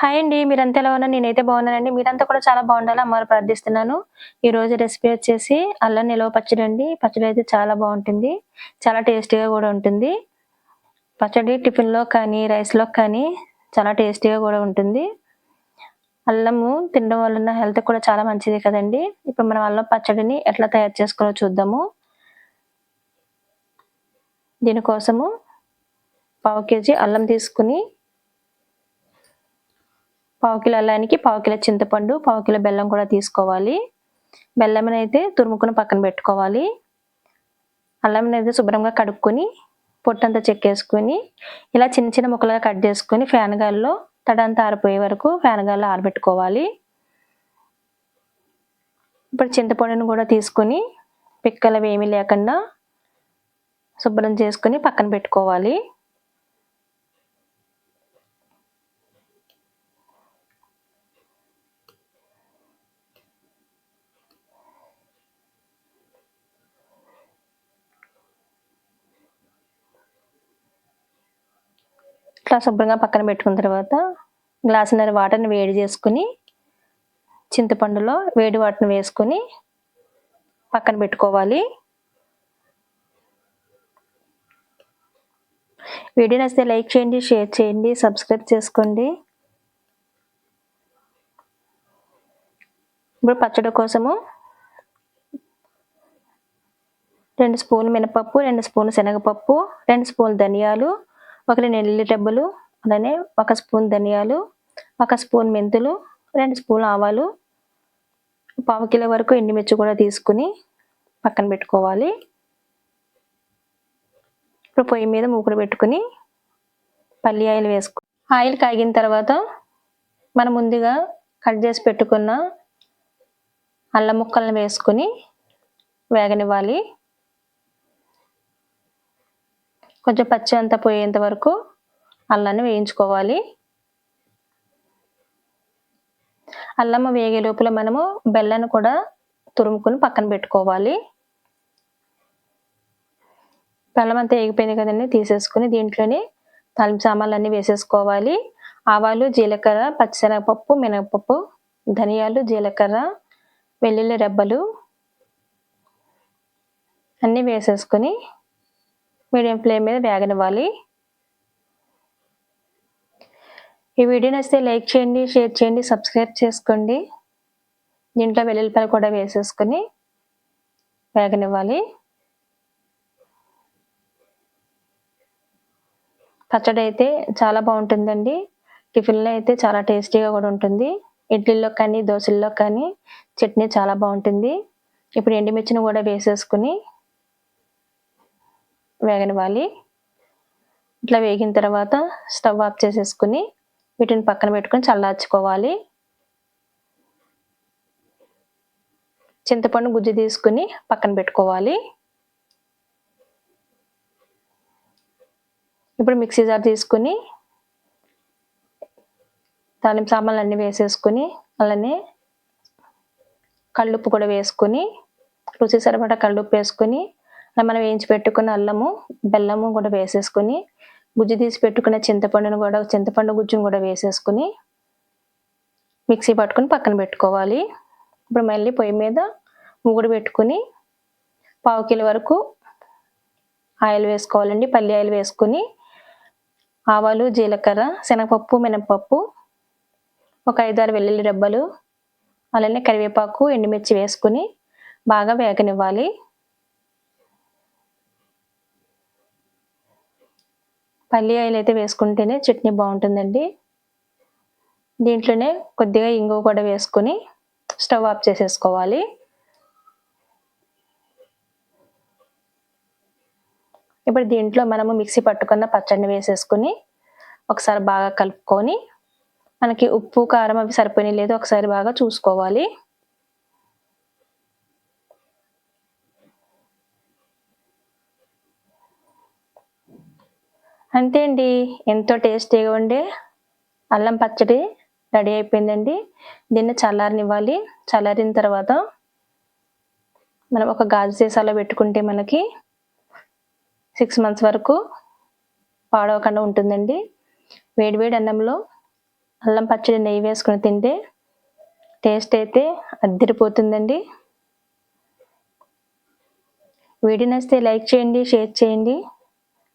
Hi అండి మీరంతా ఎలా ఉన్నారు? నేనైతే బాగున్నానండి. మీరంతా కూడా చాలా బాగుండాలి అమ్మవారు ప్రార్థిస్తున్నాను. ఈ రోజు రెసిపీ వచ్చేసి అల్లం నిలవ పచ్చడి అండి. పచ్చడి అయితే చాలా బాగుంటుంది. చాలా టేస్టీగా కూడా ఉంటుంది. పచ్చడి టిఫిన్లో కానీ రైస్లో కానీ చాలా టేస్టీగా కూడా ఉంటుంది. అల్లము తినడం వలన హెల్త్ కూడా చాలా మంచిది కదండి. ఇప్పుడు మనం అల్లం పచ్చడిని ఎట్లా తయారు చేసుకోవాలో చూద్దాము. దీనికోసము పావు కేజీ అల్లం తీసుకుని పావు కిలో అల్లానికి పావు కిలో చింతపండు పావు కిలో బెల్లం కూడా తీసుకోవాలి. బెల్లం అయితే తురుముకుని పక్కన పెట్టుకోవాలి. అల్లం అయితే శుభ్రంగా కడుక్కొని పొట్టంతా చెక్కేసుకొని ఇలా చిన్న చిన్న ముక్కలుగా కట్ చేసుకొని ఫ్యాన్ గాల్లో తడంతా ఆరిపోయే వరకు ఫ్యాన్ గాల్లో ఆరబెట్టుకోవాలి. ఇప్పుడు చింతపండును కూడా తీసుకొని పిక్కలు ఏమీ లేకుండా శుభ్రం చేసుకొని పక్కన పెట్టుకోవాలి. ఇట్లా శుభ్రంగా పక్కన పెట్టుకున్న తర్వాత గ్లాసున్నర వాటర్ని వేడి చేసుకుని చింతపండులో వేడి వాటర్ని వేసుకొని పక్కన పెట్టుకోవాలి. వీడియో నచ్చితే లైక్ చేయండి షేర్ చేయండి సబ్స్క్రైబ్ చేసుకోండి. ఇప్పుడు పచ్చడి కోసము రెండు స్పూన్లు మినపప్పు రెండు స్పూన్లు శనగపప్పు రెండు స్పూన్లు ధనియాలు ఒక నెల్లి డబ్బలు అలానే ఒక స్పూన్ ధనియాలు ఒక స్పూన్ మెంతులు రెండు స్పూన్ ఆవాలు పావు కిలో వరకు ఎండుమిర్చి కూడా తీసుకుని పక్కన పెట్టుకోవాలి. ఇప్పుడు పొయ్యి మీద మూకుడు పెట్టుకుని పల్లి ఆయిల్ వేసుకో. ఆయిల్ కాగిన తర్వాత మనం ముందుగా కట్ చేసి పెట్టుకున్న అల్లం ముక్కలను వేసుకొని వేగనివ్వాలి. కొంచెం పచ్చి అంతా పోయేంత వరకు అల్లాన్ని వేయించుకోవాలి. అల్లము వేగే లోపల మనము బెల్లాన్ని కూడా తురుముకొని పక్కన పెట్టుకోవాలి. బెల్లం అంతా వేగిపోయింది కదండి తీసేసుకుని దీంట్లోనే తాలింపు సామాన్లు అన్నీ వేసేసుకోవాలి. ఆవాలు జీలకర్ర పచ్చిశనగపప్పు మినపప్పు ధనియాలు జీలకర్ర వెల్లుల్లి రెబ్బలు అన్నీ వేసేసుకొని మీడియం ఫ్లేమ్ మీద వేగనివ్వాలి. ఈ వీడియో నచ్చితే లైక్ చేయండి షేర్ చేయండి సబ్స్క్రైబ్ చేసుకోండి. దీంట్లో వెల్లుల్లిపాయలు కూడా వేసేసుకొని వేగనివ్వాలి. పచ్చడి అయితే చాలా బాగుంటుందండి. టిఫిన్లో అయితే చాలా టేస్టీగా కూడా ఉంటుంది. ఇడ్లీలో కానీ దోశల్లో కానీ చట్నీ చాలా బాగుంటుంది. ఇప్పుడు ఎండుమిర్చిని కూడా వేసేసుకుని వేగనివ్వాలి. ఇట్లా వేగిన తర్వాత స్టవ్ ఆఫ్ చేసేసుకుని వీటిని పక్కన పెట్టుకొని చల్లార్చుకోవాలి. చింతపండు గుజ్జు తీసుకుని పక్కన పెట్టుకోవాలి. ఇప్పుడు మిక్సీ జార్ తీసుకుని తాలింపు సామాన్లు అన్నీ వేసేసుకుని అలానే కళ్ళుప్పు కూడా వేసుకొని రుచి సరిపడా కళ్ళుప్పు వేసుకొని మనం వేయించి పెట్టుకున్న అల్లము బెల్లము కూడా వేసేసుకొని గుజ్జు తీసి పెట్టుకున్న చింతపండును కూడా చింతపండు గుజ్జును కూడా వేసేసుకుని మిక్సీ పట్టుకుని పక్కన పెట్టుకోవాలి. ఇప్పుడు మళ్ళీ పొయ్యి మీద ముగుడు పెట్టుకుని పావు కిలో వరకు ఆయిల్ వేసుకోవాలండి. పల్లి ఆయిల్ వేసుకుని ఆవాలు జీలకర్ర శనగపప్పు మినపప్పు ఒక ఐదారు వెల్లుల్లి రెబ్బలు అలానే కరివేపాకు ఎండుమిర్చి వేసుకుని బాగా వేగనివ్వాలి. పల్లి ఆయిల్ అయితే వేసుకుంటేనే చట్నీ బాగుంటుందండి. దీంట్లోనే కొద్దిగా ఇంగువ కూడా వేసుకొని స్టవ్ ఆఫ్ చేసేసుకోవాలి. ఇప్పుడు దీంట్లో మనము మిక్సీ పట్టుకున్న పచ్చడిని వేసేసుకుని ఒకసారి బాగా కలుపుకొని మనకి ఉప్పు కారం అవి సరిపోయినాయి లేదు ఒకసారి బాగా చూసుకోవాలి. అంతే అండి. ఎంతో టేస్టీగా ఉండే అల్లం పచ్చడి రెడీ అయిపోయిందండి. దీన్ని చల్లారనివ్వాలి. చల్లారిన తర్వాత మనం ఒక గాజు సీసాలో పెట్టుకుంటే మనకి సిక్స్ మంత్స్ వరకు పాడవకుండా ఉంటుందండి. వేడివేడి అన్నంలో అల్లం పచ్చడి నెయ్యి వేసుకొని తింటే టేస్ట్ అయితే అద్దరిపోతుందండి. వీడియో నచ్చితే లైక్ చేయండి షేర్ చేయండి.